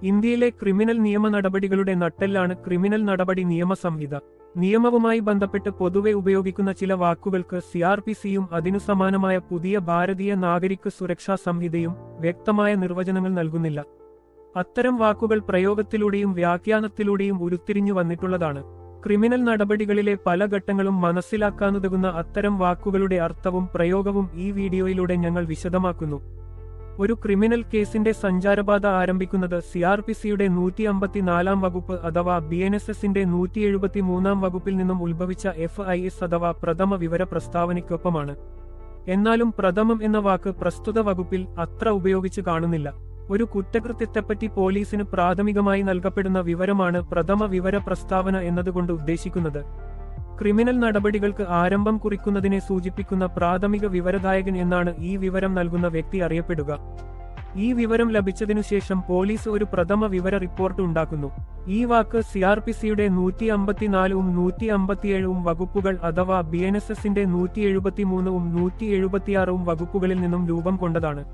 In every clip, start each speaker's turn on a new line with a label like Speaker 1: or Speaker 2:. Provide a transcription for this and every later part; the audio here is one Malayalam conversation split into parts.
Speaker 1: ഇന്ത്യയിലെ ക്രിമിനൽ നിയമ നടപടികളുടെ നട്ടെല്ലാണ് ക്രിമിനൽ നടപടി നിയമസംഹിത നിയമവുമായി ബന്ധപ്പെട്ട് പൊതുവെ ഉപയോഗിക്കുന്ന ചില വാക്കുകൾക്ക് സിആർ പി സിയും അതിനു സമാനമായ പുതിയ ഭാരതീയ നാഗരിക സുരക്ഷാ സംഹിതയും വ്യക്തമായ നിർവചനങ്ങൾ നൽകുന്നില്ല. അത്തരം വാക്കുകൾ പ്രയോഗത്തിലൂടെയും വ്യാഖ്യാനത്തിലൂടെയും ഉരുത്തിരിഞ്ഞു വന്നിട്ടുള്ളതാണ്. ക്രിമിനൽ നടപടികളിലെ പല ഘട്ടങ്ങളും മനസ്സിലാക്കാനുതകുന്ന അത്തരം വാക്കുകളുടെ അർത്ഥവും പ്രയോഗവും ഈ വീഡിയോയിലൂടെ ഞങ്ങൾ വിശദമാക്കുന്നു. ഒരു ക്രിമിനൽ കേസിന്റെ സഞ്ചാരപാത ആരംഭിക്കുന്നത് സി ആർ പി സിയുടെ നൂറ്റി അമ്പത്തിനാലാം വകുപ്പ് അഥവാ ബി എൻ എസ് എസിന്റെ നൂറ്റി എഴുപത്തി മൂന്നാം വകുപ്പിൽ നിന്നും ഉത്ഭവിച്ച എഫ് ഐ എസ് അഥവാ പ്രഥമ വിവര പ്രസ്താവനയ്ക്കൊപ്പമാണ് എന്നാലും പ്രഥമം എന്ന വാക്ക് പ്രസ്തുത വകുപ്പിൽ അത്ര ഉപയോഗിച്ച് കാണുന്നില്ല. ഒരു കുറ്റകൃത്യത്തെപ്പറ്റി പോലീസിന് പ്രാഥമികമായി നൽകപ്പെടുന്ന വിവരമാണ് പ്രഥമ വിവര പ്രസ്താവന എന്നതുകൊണ്ട് ഉദ്ദേശിക്കുന്നത്. ക്രിമിനൽ നടപടികൾക്ക് ആരംഭം കുറിക്കുന്നതിനെ സൂചിപ്പിക്കുന്ന പ്രാഥമിക വിവരദായകൻ എന്നാണ് ഈ വിവരം നൽകുന്ന വ്യക്തി അറിയപ്പെടുക. ഈ വിവരം ലഭിച്ചതിനു ശേഷം പോലീസ് ഒരു പ്രഥമ വിവര റിപ്പോർട്ട് ഉണ്ടാക്കുന്നു. ഈ വാക്ക് സിആർ പി സിയുടെ നൂറ്റി അമ്പത്തിനാലും നൂറ്റി അമ്പത്തിയേഴും വകുപ്പുകൾ അഥവാ ബി എൻ എസ് എസിന്റെ നൂറ്റി എഴുപത്തിമൂന്നും നൂറ്റി എഴുപത്തിയാറും വകുപ്പുകളിൽ നിന്നും രൂപം കൊണ്ടതാണ്.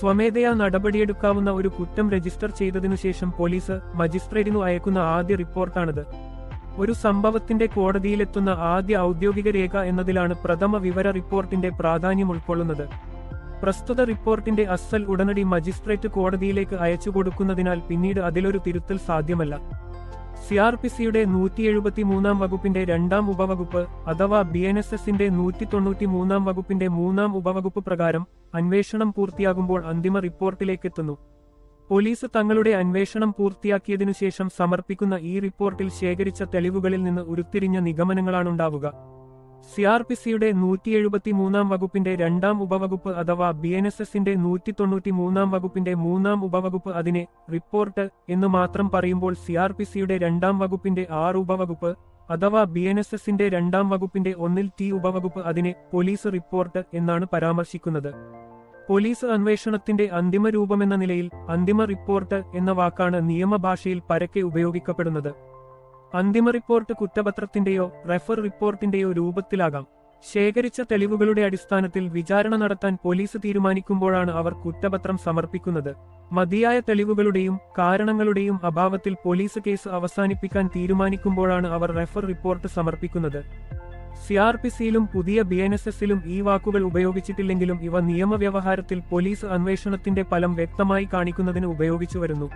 Speaker 1: സ്വമേധയാ നടപടിയെടുക്കാവുന്ന ഒരു കുറ്റം രജിസ്റ്റർ ചെയ്തതിനു ശേഷം പോലീസ് മജിസ്ട്രേറ്റിനു അയക്കുന്ന ആദ്യ റിപ്പോർട്ടാണിത്. ഒരു സംഭവത്തിന്റെ കോടതിയിലെത്തുന്ന ആദ്യ ഔദ്യോഗിക രേഖ എന്നതിലാണ് പ്രഥമ വിവര റിപ്പോർട്ടിന്റെ പ്രാധാന്യം ഉൾക്കൊള്ളുന്നത്. പ്രസ്തുത റിപ്പോർട്ടിന്റെ അസൽ ഉടനടി മജിസ്ട്രേറ്റ് കോടതിയിലേക്ക് അയച്ചു കൊടുക്കുന്നതിനാൽ പിന്നീട് അതിലൊരു തിരുത്തൽ സാധ്യമല്ല. സിആർ പി സിയുടെ നൂറ്റി എഴുപത്തി മൂന്നാം വകുപ്പിന്റെ രണ്ടാം ഉപവകുപ്പ് അഥവാ ബി എൻ എസ് എസിന്റെ നൂറ്റി തൊണ്ണൂറ്റി മൂന്നാം വകുപ്പിന്റെ മൂന്നാം ഉപവകുപ്പ് പ്രകാരം അന്വേഷണം പൂർത്തിയാകുമ്പോൾ അന്തിമ റിപ്പോർട്ടിലേക്കെത്തുന്നു. പോലീസ് തങ്ങളുടെ അന്വേഷണം പൂർത്തിയാക്കിയതിനുശേഷം സമർപ്പിക്കുന്ന ഈ റിപ്പോർട്ടിൽ ശേഖരിച്ച തെളിവുകളിൽ നിന്ന് ഉരുത്തിരിഞ്ഞ നിഗമനങ്ങളാണുണ്ടാവുക. സിആർ പി സിയുടെ നൂറ്റി എഴുപത്തി മൂന്നാം വകുപ്പിന്റെ രണ്ടാം ഉപവകുപ്പ് അഥവാ ബി എൻ എസ് എസിന്റെ നൂറ്റി തൊണ്ണൂറ്റി മൂന്നാം വകുപ്പിന്റെ മൂന്നാം ഉപവകുപ്പ് അതിനെ റിപ്പോർട്ട് എന്ന് മാത്രം പറയുമ്പോൾ സിആർ പി സിയുടെ രണ്ടാം വകുപ്പിന്റെ ആറ് ഉപവകുപ്പ് അഥവാ ബി എൻ എസ് എസിന്റെ രണ്ടാം വകുപ്പിന്റെ ഒന്നിൽ ടി ഉപവകുപ്പ് അതിനെ പോലീസ് റിപ്പോർട്ട് എന്നാണ് പരാമർശിക്കുന്നത്. പോലീസ് അന്വേഷണത്തിന്റെ അന്തിമ രൂപമെന്ന നിലയിൽ അന്തിമ റിപ്പോർട്ട് എന്ന വാക്കാണ് നിയമഭാഷയിൽ പരക്കെ ഉപയോഗിക്കപ്പെടുന്നത്. അന്തിമ റിപ്പോർട്ട് കുറ്റപത്രത്തിന്റെയോ റെഫർ റിപ്പോർട്ടിന്റെയോ രൂപത്തിലാകാം. ശേഖരിച്ച തെളിവുകളുടെ അടിസ്ഥാനത്തിൽ വിചാരണ നടത്താൻ പോലീസ് തീരുമാനിക്കുമ്പോഴാണ് അവർ കുറ്റപത്രം സമർപ്പിക്കുന്നത്. മതിയായ തെളിവുകളുടെയും കാരണങ്ങളുടെയും അഭാവത്തിൽ പോലീസ് കേസ് അവസാനിപ്പിക്കാൻ തീരുമാനിക്കുമ്പോഴാണ് അവർ റെഫർ റിപ്പോർട്ട് സമർപ്പിക്കുന്നത്. സിആർപിസിയിലും പുതിയ ബി എൻ എസ് എസിലും ഈ വാക്കുകൾ ഉപയോഗിച്ചിട്ടില്ലെങ്കിലും ഇവ നിയമവ്യവഹാരത്തിൽ പോലീസ് അന്വേഷണത്തിന്റെ ഫലം വ്യക്തമായി കാണിക്കുന്നതിന് ഉപയോഗിച്ചു വരുന്നു.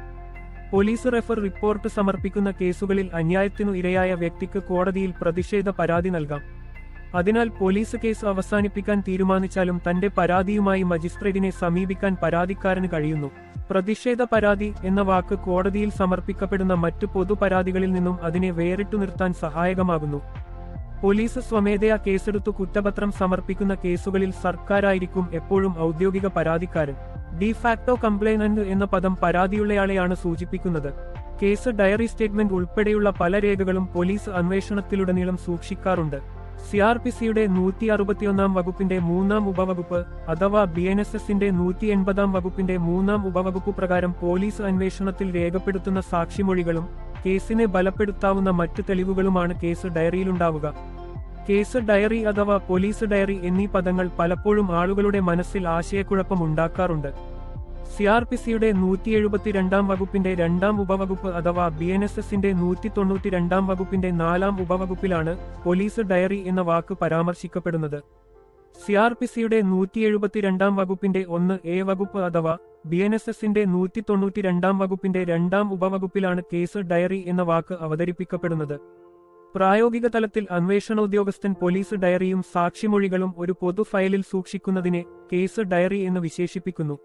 Speaker 1: പോലീസ് റെഫർ റിപ്പോർട്ട് സമർപ്പിക്കുന്ന കേസുകളിൽ അന്യായത്തിനു ഇരയായ വ്യക്തിക്ക് കോടതിയിൽ പ്രതിഷേധ പരാതി നൽകാം. അതിനാൽ പോലീസ് കേസ് അവസാനിപ്പിക്കാൻ തീരുമാനിച്ചാലും തന്റെ പരാതിയുമായി മജിസ്ട്രേറ്റിനെ സമീപിക്കാൻ പരാതിക്കാരന് കഴിയുന്നു. പ്രതിഷേധ പരാതി എന്ന വാക്ക് കോടതിയിൽ സമർപ്പിക്കപ്പെടുന്ന മറ്റു പൊതു പരാതികളിൽ നിന്നും അതിനെ വേറിട്ടു നിർത്താൻ സഹായകമാകുന്നു. പോലീസ് സ്വമേധയാ കേസെടുത്തു കുറ്റപത്രം സമർപ്പിക്കുന്ന കേസുകളിൽ സർക്കാരായിരിക്കും എപ്പോഴും ഔദ്യോഗിക പരാതിക്കാരൻ. ഡിഫാക്ടോ കംപ്ലൈനന്റ് എന്ന പദം പരാതിയുള്ളയാളെയാണ് സൂചിപ്പിക്കുന്നത്. കേസ് ഡയറി സ്റ്റേറ്റ്മെന്റ് ഉൾപ്പെടെയുള്ള പല രേഖകളും പോലീസ് അന്വേഷണത്തിലുടനീളം സൂക്ഷിക്കാറുണ്ട്. സിആർപിസിയുടെ നൂറ്റി അറുപത്തിയൊന്നാം വകുപ്പിന്റെ മൂന്നാം ഉപവകുപ്പ് അഥവാ ബി എൻ എസ് എസിന്റെ നൂറ്റി എൺപതാം വകുപ്പിന്റെ മൂന്നാം ഉപവകുപ്പ് പ്രകാരം പോലീസ് അന്വേഷണത്തിൽ രേഖപ്പെടുത്തുന്ന സാക്ഷിമൊഴികളും കേസിനെ ബലപ്പെടുത്താവുന്ന മറ്റ് തെളിവുകളുമാണ് കേസ് ഡയറിയിലുണ്ടാവുക. കേസ് ഡയറി അഥവാ പോലീസ് ഡയറി എന്നീ പദങ്ങൾ പലപ്പോഴും ആളുകളുടെ മനസ്സിൽ ആശയക്കുഴപ്പം ഉണ്ടാക്കാറുണ്ട്. സിയുടെ നൂറ്റി എഴുപത്തിരണ്ടാം വകുപ്പിന്റെ രണ്ടാം ഉപവകുപ്പ് അഥവാ ബി എൻ എസ് എസിന്റെ നൂറ്റി തൊണ്ണൂറ്റി രണ്ടാം വകുപ്പിന്റെ നാലാം ഉപവകുപ്പിലാണ് പോലീസ് ഡയറി എന്ന വാക്ക് പരാമർശിക്കപ്പെടുന്നത്. സിആർപിസിയുടെ നൂറ്റി എഴുപത്തിരണ്ടാം വകുപ്പിന്റെ ഒന്ന് എ വകുപ്പ് അഥവാ ബി എൻ എസ് എസിന്റെ നൂറ്റി തൊണ്ണൂറ്റി രണ്ടാം വകുപ്പിന്റെ രണ്ടാം ഉപവകുപ്പിലാണ് കേസ് ഡയറി എന്ന വാക്ക് അവതരിപ്പിക്കപ്പെടുന്നത്. പ്രായോഗിക തലത്തിൽ അന്വേഷണ ഉദ്യോഗസ്ഥൻ പോലീസ് ഡയറിയും സാക്ഷിമൊഴികളും ഒരു പൊതു ഫയലിൽ സൂക്ഷിക്കുന്നതിനെ കേസ് ഡയറി എന്ന് വിശേഷിപ്പിക്കുന്നു.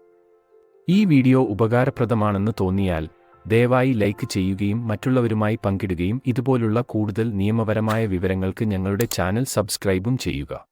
Speaker 2: ഈ വീഡിയോ ഉപകാരപ്രദമാണെന്ന് തോന്നിയാൽ ദയവായി ലൈക്ക് ചെയ്യുകയും മറ്റുള്ളവരുമായി പങ്കിടുകയും ഇതുപോലുള്ള കൂടുതൽ നിയമപരമായ വിവരങ്ങൾക്ക് ഞങ്ങളുടെ ചാനൽ സബ്സ്ക്രൈബും ചെയ്യുക.